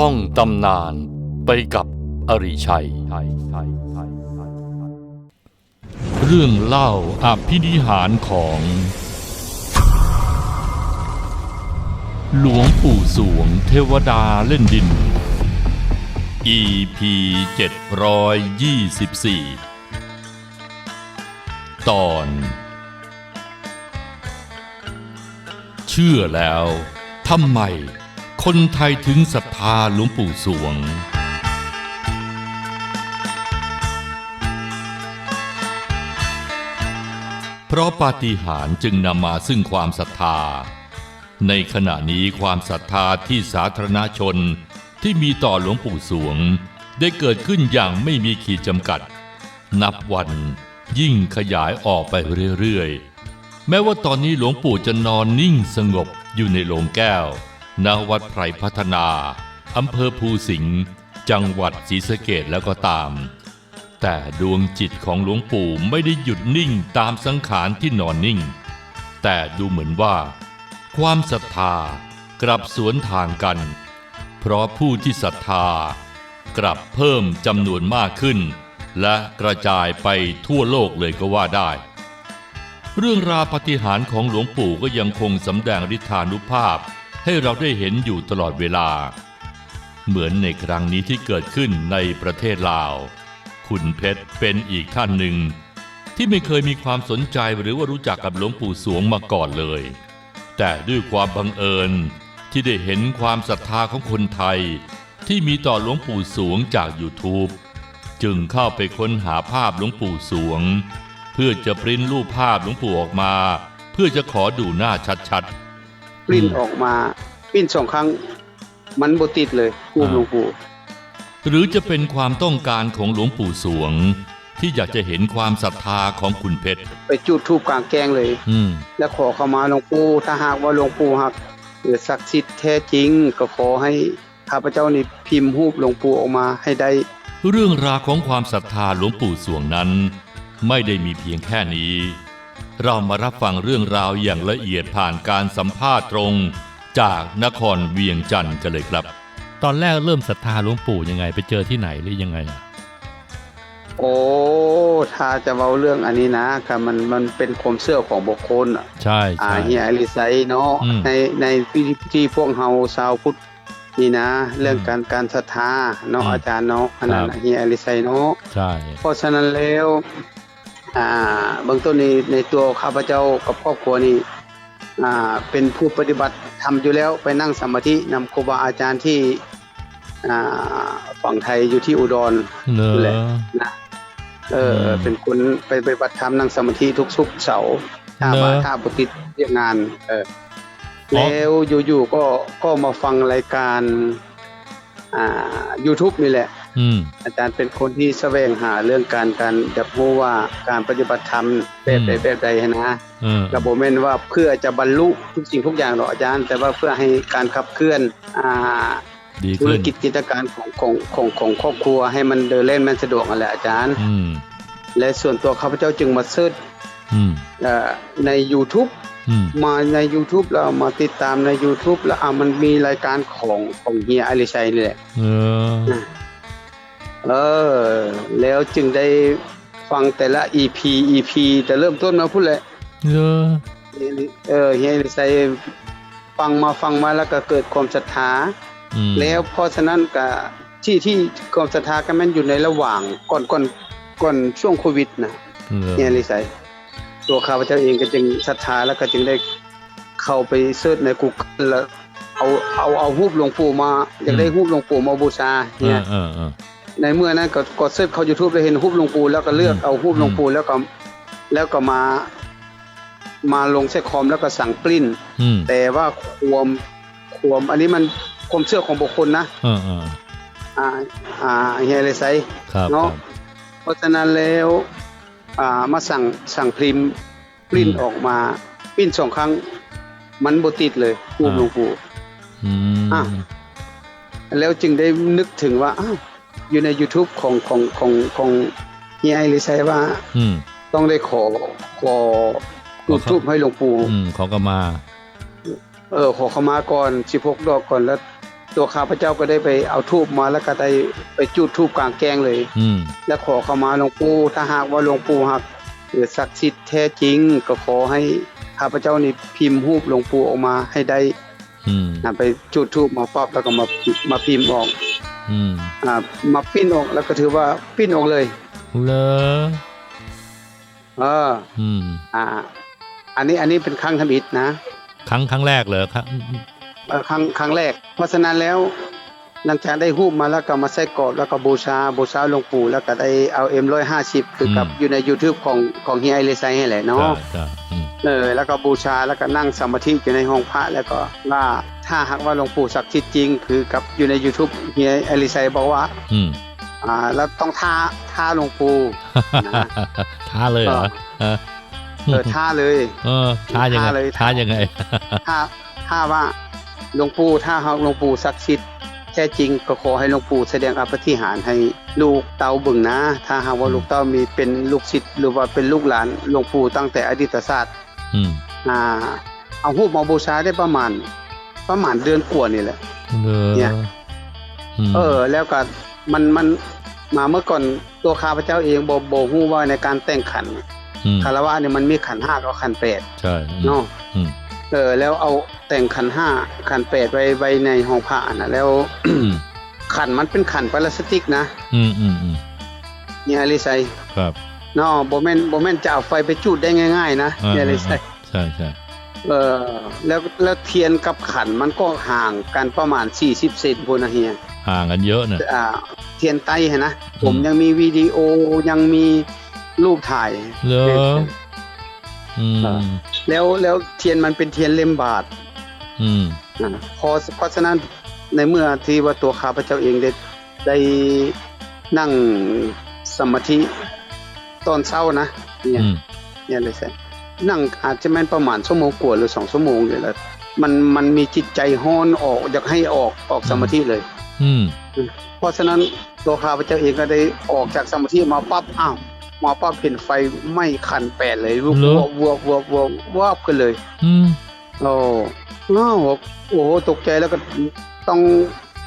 ท่องตำนานไปกับอริชัย เรื่องเล่าอภินิหารของ หลวงปู่สวงเทวดาเล่นดิน EP 724 ตอน เชื่อแล้วทำไม คนไทยถึงศรัทธาหลวงปู่สวง เพราะปาฏิหาริย์จึงนำมาซึ่งความศรัทธา ในขณะนี้ความศรัทธาที่สาธารณชนที่มีต่อหลวงปู่สวง ได้เกิดขึ้นอย่างไม่มีขีดจำกัด นับวันยิ่งขยายออกไปเรื่อยๆ แม้ว่าตอนนี้หลวงปู่จะนอนนิ่งสงบอยู่ในโรงแก้ว ณวัดไพรพัฒนา อำเภอภูสิงห์จังหวัดศรีสะเกดแล้วก็ตาม แต่ดวงจิตของหลวงปู่ไม่ได้หยุดนิ่งตามสังขารที่นอนนิ่ง แต่ดูเหมือนว่า ความศรัทธากลับสวนทางกัน เพราะผู้ที่ศรัทธากลับเพิ่มจำนวนมากขึ้น และกระจายไปทั่วโลกเลยก็ว่าได้ เรื่องราวปฏิหารของหลวงปู่ก็ยังคงสำแดงฤทธานุภาพ ให้เราได้เห็นอยู่ตลอดเวลา เหมือนในครั้งนี้ที่เกิดขึ้นในประเทศลาว คุณเพชรเป็นอีกท่านหนึ่ง ที่ไม่เคยมีความสนใจหรือว่ารู้จักกับหลวงปู่สวงมาก่อนเลย แต่ด้วยความบังเอิญที่ได้เห็นความศรัทธาของคนไทย ที่มีต่อหลวงปู่สวงจาก YouTube จึงเข้าไปค้นหาภาพหลวงปู่สวง เพื่อจะปริ้นรูปภาพหลวงปู่ออกมา เพื่อจะขอดูหน้าชัด ปริ้นอืมออกมาปริ้นสองครั้ง มันบ่ติดเลยรูปอ่าหลวงปู่ๆหรือจะเป็นความต้องการของหลวงปู่สวง ที่อยากจะเห็นความศรัทธาของคุณเพชร ไปจุดธูปกลางแกงเลย อืมแล้วขอเข้ามาหลวงปู่ถ้าหากว่าหลวงปู่ฮักหรือศักดิ์สิทธิ์แท้จริง ก็ขอให้ข้าพเจ้านี่พิมพ์รูปหลวงปู่ออกมาให้ได้ เรื่องราวของความศรัทธาหลวงปู่สวงนั้น ไม่ได้มีเพียงแค่นี้ เรามารับฟังเรื่องราวอย่างละเอียดผ่านการสัมภาษณ์ตรงจากนครเวียงจันทร์กันเลยครับ ตอนแรกเริ่มศรัทธาหลวงปู่ยังไง ไปเจอที่ไหนหรือยังไงอะโอ้ถ้าจะเว้าเรื่องอันนี้นะก็มันมันเป็นความเชื่อของบุคคลอะใช่อ่าใช่เฮียอลิไซเนาะอืมในในพิธีพิธีพวกเฮาชาวพุทธนี่นะ เรื่องการการศรัทธาเนาะอืมอาจารย์เนาะอันนั้นครับน่ะเฮียอลิไซเนาะใช่เพราะฉะนั้นแล้ว อ่าเบื้องต้นนี้ในตัวข้าพเจ้ากับครอบครัวนี่อ่าเป็นผู้ปฏิบัติทำอยู่แล้วไปนั่งสมาธินำครูบาอาจารย์ที่อ่าฝั่งไทยอยู่ที่อุดรเนอแหละนะเอออมเป็นคนไปปฏิบัติธรรมนั่งสมาธิทุกสุกร์เสาร์ถ้าเหรอมาถ้าปฏิเรียกงานเอออแล้วอยู่ๆก็ก็มาฟังรายการอ่า YouTube นี่แหละ อืมอาจารย์เป็นคนที่แสวงหาเรื่องการการอยากรู้ว่าการปฏิบัติธรรมแบบใดอืมแบบใดนะเออระบบแม่นว่าเพื่อจะบรรลุทุกสิ่งทุกอย่างหรอกอาจารย์ แต่ว่าเพื่อให้การขับเคลื่อนอ่าดีธุรขึ้นกิจกิจการของของของของครอบครัวให้มันเดินเล่นมันสะดวกนั่นแหละอาจารย์อืมและส่วนตัวข้าพเจ้าจึงมาเสิร์ชอืมเอ่อใน YouTube อืมมาใน YouTube แล้วมาติดตามใน YouTube แล้วอะมันมีรายการของของเฮียอลิชัยนี่แหละ เออเออ แล้วจึงได้ฟังแต่ละ EP EP แต่เริ่มต้นมาพูดแหละเออเออเฮียอลิชัยฟังมาฟังมาแล้วก็เกิดความศรัทธาอืมแล้วเพราะฉะนั้นก็ที่ที่ความศรัทธาก็แม่นอยู่ในระหว่างก่อนก่อนก่อนช่วงโควิดนะเออเนี่ยลิสัยตัวข้าพเจ้าเองก็จึงศรัทธาแล้วก็จึงได้เข้าไปเสิร์ชใน Google แล้วเอาเอาเอารูปหลวงปู่มาอยากได้รูปหลวงปู่มาบูชาเอเนี่ยอเออเออ ในเมื่อนั้นก็กดเสิร์ชเข้า YouTube แล้วเห็นรูปหลวงปู่แล้วก็เลือกอืมเอารูปหลวงปู่แล้วก็แล้วก็มามาลงใส่คอมแล้วก็สั่งปริ้นอืมแต่ว่าความความอันนี้มันความเชื่อของบุคคลนะเออเอออ่าอ่าเฮียเลยไซครับคเนาะรับเพราะฉะนั้นแล้วอ่ามาสั่งสั่งพิมพ์ปริ้นอืมออกมาปริ้นสองครั้ง มันบ่ติดเลยรูปอ่าหลวงปู่อืมอะแล้วจึงได้นึกถึงว่าอ้าว อยู่ใน YouTube ของของของของเฮียไอริไซว่าอืมต้องได้ขอขอขอจุดครับทูปให้หลวงปู่อืมขอก็มา เออขอเข้ามาก่อน16ดอกก่อนแล้ว ตัวข้าพเจ้าก็ได้ไปเอาทูบมาแล้วก็ได้ไปจุดทูบกลางแกงเลย อืมและขอเข้ามาหลวงปู่ถ้าหากว่าหลวงปู่หักหรือศักดิ์สิทธิ์แท้จริง ก็ขอให้ข้าพเจ้านี่พิมพ์รูปหลวงปู่ออกมาให้ได้อืมนะไปจุดทูบมาปั๊บแล้วก็มามาพิมพ์ออก อืมอ่ามาปิ้นออกแล้วก็ถือว่าปิ้นออกเลยเลอเอออืมอ่า อันนี้อันนี้เป็นครั้งทำอิฐนะครั้งครั้งแรกเลยครับเอ่อครั้งครั้งแรก เพราะฉะนั้นแล้วหลังจากได้รูปมาแล้วก็มาใส่กรอบแล้วก็บูชาบูชาหลวงปู่แล้วก็ได้เอา M150 คือกับอืมอยู่ใน YouTube ของของเฮียไอเลไซให้แหละใช่เนาะใช่อืมเออแล้วก็บูชาแล้วก็นั่งสมาธิอยู่ในห้องพระแล้วก็ว่า ถ้าหากว่าหลวงปู่ศักดิ์สิทธิ์จริง คือกับอยู่ใน YouTube เฮียไอเลไซบอกว่า อืมอ่าแล้วต้องท่าท่าหลวงปู่นะท้าเลยเหรอเออเออท่าเลย เออท้ายังไงท้าเลยท้ายังไงถ้าถ้าว่าหลวงปู่ถ้าหากหลวงปู่ศักดิ์สิทธิ์แท้จริงก็ขอให้หลวงปู่แสดงอภิธิหารให้ลูกเต้าบึงนะ ถ้าหากว่าลูกเต้ามีเป็นลูกศิษย์หรือว่าเป็นลูกหลานหลวงปู่ตั้งแต่อดีตศาสตร์อืมอ่า เอารูปมาบูชาได้ประมาณ ประมาณเดือนกว่านี่แหละเลอเนี่ยมเออ แล้วก็มันมันมาเมื่อก่อนตัวข้าพเจ้าเองบ่บ่ฮู้ว่าในการแต่งขันมคารวะเนี่ยมันมีขันห้ากับขันแปดใช่เนาะอืมเออ แล้วเอาแต่งขันห้าขันแปดไว้ไว้ในห้องพระนะแล้วอืมขันมันเป็นขันพลาสติกนะอืมอืมอืมเนี่ยลิไซครับเนาะบ่แม่นบ่แม่นจะเอาไฟไปจุดได้ง่าย ๆ นะอ่าเนี่ยลิไซใช่ใช่ เออแล้วแล้วเทียนกับขันมันก็ห่างกันประมาณ 40 เซนพุ่นนะเฮียห่างกันเยอะเนี่ยอ่าเทียนไต้ฮะนะอืมผมยังมีวิดีโอยังมีรูปถ่ายเลออืมอ่าแล้วแล้วเทียนมันเป็นเทียนเล่มบาท อืมอ่าพอเพราะฉะนั้นในเมื่อที่ว่าตัวข้าพเจ้าเองได้ได้นั่งสมาธิตอนเช้านะ เนี่ยอืมเนี่ยเลยใช่ นั่งอาจจะแม่นประมาณชั่วโมงกว่าหรือสองชั่วโมงอยู่แล้วมันมันมีจิตใจฮ้อนออกอยากให้ออกออกสมาธิเลย อืม เพราะฉะนั้นตัวข้าพเจ้าเองก็ได้ออกจากสมาธิมาปั๊บอ้าวมาปั๊บเห็นไฟไหม้ขันแปดเลยวัววัววัววัววาบกันเลย อืมโอ้อ้าวโอ้โหตกใจแล้วก็ต้อง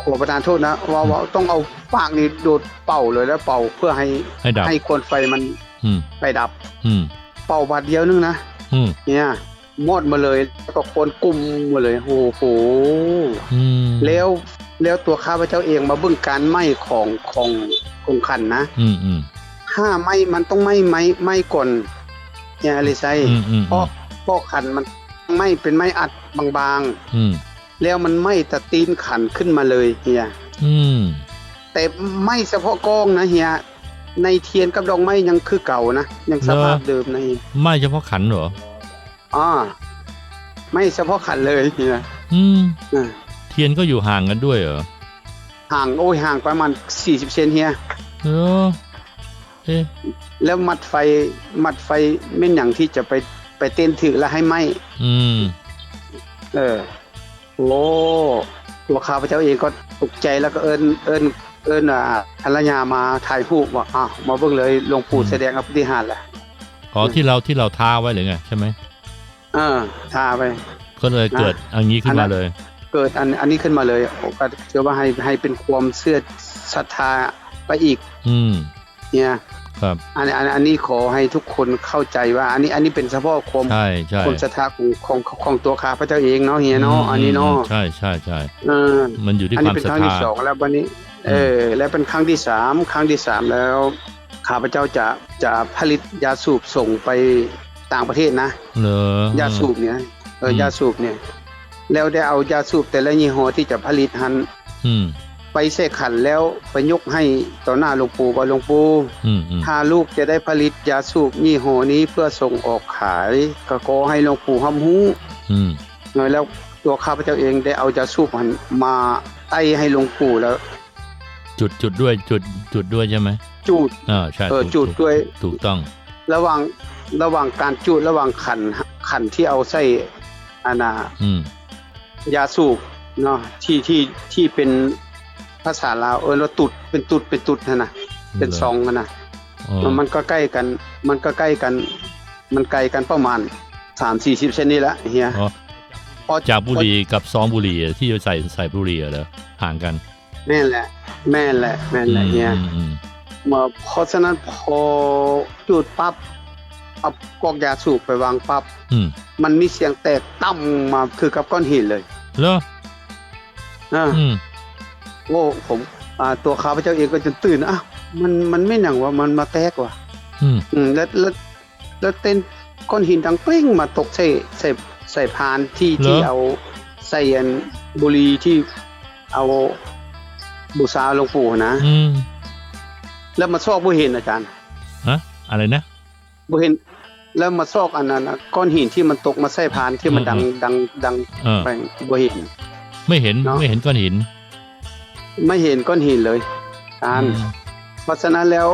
ขอประทานโทษนะว่าว่าต้องเอาปากนี่โดดเป่าเลยแล้วเป่าเพื่อให้ให้ดับให้ควันไฟมันอืมไปดับ อืม เป่าบาดเดียวนึงนะอืมเนี่ยมอดมาเลยแล้วก็คนกลุ่มมาเลยโอ้โหอืมแล้วแล้วตัวข้าพเจ้าเองมาเบิ่งการไหม้ของของของขันนะอืมอืมถ้าไหม้มันต้องไหม้ไหม้ไหม้ก่อนเนี่ยอะไรไซอืมอืมเพราะเพราะขันมันไหม้เป็นไม้อัดบางอืมๆแล้วมันไหม้แตะตีนขันขึ้นมาเลยเฮียอืมแต่ไหม้เฉพาะกองนะเฮีย ในเทียนกับดอกไม้ยังคือเก่านะยังสภาพเดิมนะเฮียไม่เฉพาะขันเหรออ่าไม่เฉพาะขันเลยเฮียอืมอ่าเทียนก็อยู่ห่างกันด้วยเหรอห่างโอ้ยห่างประมาณ40เซนเฮียเออเอ๊ะแล้วมัดไฟมัดไฟแม่นอย่างที่จะไปไปเต้นถือแล้วให้ไหมอืม เออโอ้ตัวข้าพเจ้าเองก็ตกใจแล้วก็เอิ้นเอิ้น เอิ้นอ่าภรรยามาถ่ายรูปว่าอ้าวมาเบิ่งเลยหลวงปู่แสดงอภิธิหารแหละอ๋อที่เราที่เราท้าไว้หรือไงใช่ไหมเออทาไป ก็เลยเกิดอันนี้ขึ้นมาเลย เกิดอันอันนี้ขึ้นมาเลยโอ้ก็เชื่อว่าให้ให้เป็นความเชื่อศรัทธาไปอีก อืม เนี่ยครับ อันอันอันนี้ขอให้ทุกคนเข้าใจว่า อันนี้อันนี้เป็นเฉพาะความใช่ใช่ความศรัทธาของของของตัวข้าพเจ้าเองเนาะเฮียเนาะอันนี้เนาะใช่ใช่ใช่เออมันอยู่ที่อันคนี้วามเป็นศรัคทรั้งที่ธาสองแล้ววันนี้ เออและเป็นครั้งที่สามครั้งที่สามแล้วข้าพเจ้าจะจะผลิตยาสูบส่งไปต่างประเทศนะเหรอยาสูบเนี่ยเออมยาสูบเนี่ย แล้วได้เอายาสูบแต่ละยี่ห้อที่จะผลิตหันอืมไปใส่ขันแล้วไปยกให้ต่อหน้าหลวงปู่ว่าหลวงปู่อืมอืมถ้าลูกจะได้ผลิตยาสูบยี่ห้อนี้เพื่อส่งออกขาย ก็ขอให้หลวงปู่ห้ำฮู้อืมเออแล้วตัวข้าพเจ้าเองได้เอายาสูบหันมาไต้ให้หลวงปู่แล้ว จุดจุดด้วยจุดจุดด้วยใช่ไหมจูดอ่าใช่เออถูกจุดถูกด้วยถูกต้อง ระหว่างระหว่างการจูดระหว่างขันขันที่เอาใส่อานาอืมยาสูบเนาะที่ที่ที่เป็นภาษาลาวเออว่าตุดเป็นตุดเป็นตุดนะนะเป็นซองนะนะอ๋อมันก็ใกล้กัน มันก็ใกล้กัน มันไกลกันประมาณสามสี่สิบเซนนี่แหละเฮียอ๋อพอจากบุหรี่กับซองบุหรี่อะที่ใส่ใส่บุหรี่อะเหรอห่างกันแม่นแหละ แม่นแหละแม่นแหละเนี่ยอืมอืมมาเพราะฉะนั้นพอจุดปั๊บเอากอกยาสูบไปวางปั๊บอืมมันมีเสียงแตกตั้มมาคือกับก้อนหินเลยเหรออ่า อืมโอ้ผมอ่าตัวข้าพเจ้าเองก็จนตื่นอ้าวมันมันไม่หนังว่ามันมาแตกว่ะอืมอืมแล้วแล้วแล้วเต้นก้อนหินดังเปรี้งมาตกใส่ใส่ใส่พานที่ที่เอาใส่อันบุหรีที่เอา บูชาหลวงปู่นะอืมแล้วมาซอกบ่เห็นอาจารย์ฮะอะไรนะบ่เห็น แล้วมาซอกอันนั้นน่ะก้อนหินที่มันตกมาใส่พานที่มันดังอืมดังดังเออไปบ่เห็น ไม่เห็นเนอะ ไม่เห็นก้อนหินไม่เห็นก้อนหินเลยอาจารย์อืมเพราะฉะนั้นแล้ว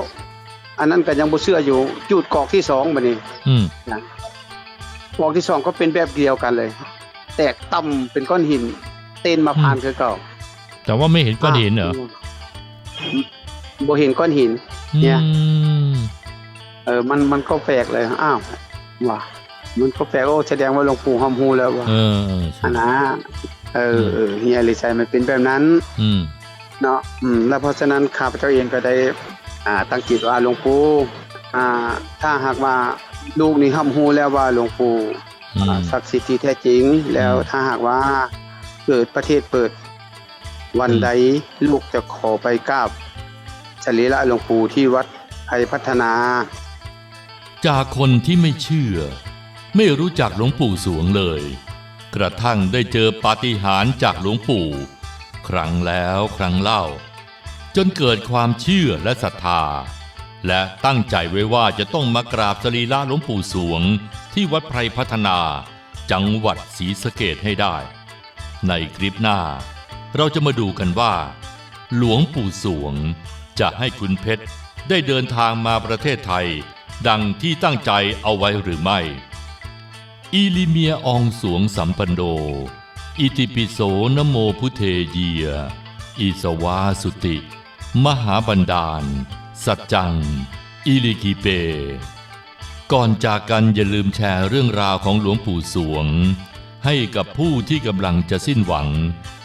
อันนั้นก็ยังบ่เชื่ออยู่จุดกอกที่สองบัดนี้ อืมกอกที่สองก็เป็นแบบเดียวกันเลย แตกต่ำเป็นก้อนหิน เต้นมาพานคือเก่า แต่ว่าไม่เห็นก้อนหินเหรอบ่เห็นก้อนหิน เนี่ยอืมเออมันมันก็แปลกเลยอ้าวว่ะมันก็แปลกโอ้แสดงว่าหลวงปู่หอมฮูแล้วว่ะเออเออใช่อันนะเออเออเฮียลิชัยมันเป็นแบบนั้น อืมเนาะอืม แล้วเพราะฉะนั้นข้าพเจ้าเองก็ได้ อ่า ตั้งจิตว่าหลวงปู่อ่า ถ้าหากว่าลูกนี่หอมฮูแล้วว่าหลวงปู่อืมอ่าศักดิ์สิทธิ์ที่แท้จริง แล้วถ้าหากว่าเกิดประเทศเปิด วันอืมใดลูกจะขอไปกราบสรีระหลวงปู่ที่วัดไทยพัฒนา จากคนที่ไม่เชื่อ ไม่รู้จักหลวงปู่สวงเลย กระทั่งได้เจอปาฏิหาริย์จากหลวงปู่ ครั้งแล้วครั้งเล่า จนเกิดความเชื่อและศรัทธา และตั้งใจไว้ว่าจะต้องมากราบสรีระหลวงปู่สวง ที่วัดไพรพัฒนา จังหวัดศรีสะเกดให้ได้ ในคลิปหน้า เราจะมาดูกันว่า หลวงปู่สวง จะให้คุณเพชรได้เดินทางมาประเทศไทย ดังที่ตั้งใจเอาไว้หรือไม่อีลิเมียอองสวงสัมปันโด อิติปิโสนโมพุเทเยีย อิสวาสุติ มหาบันดาล สัจจัง อิลิกิเป ก่อนจากกันอย่าลืมแชร์เรื่องราวของหลวงปู่สวง ให้กับผู้ที่กำลังจะสิ้นหวัง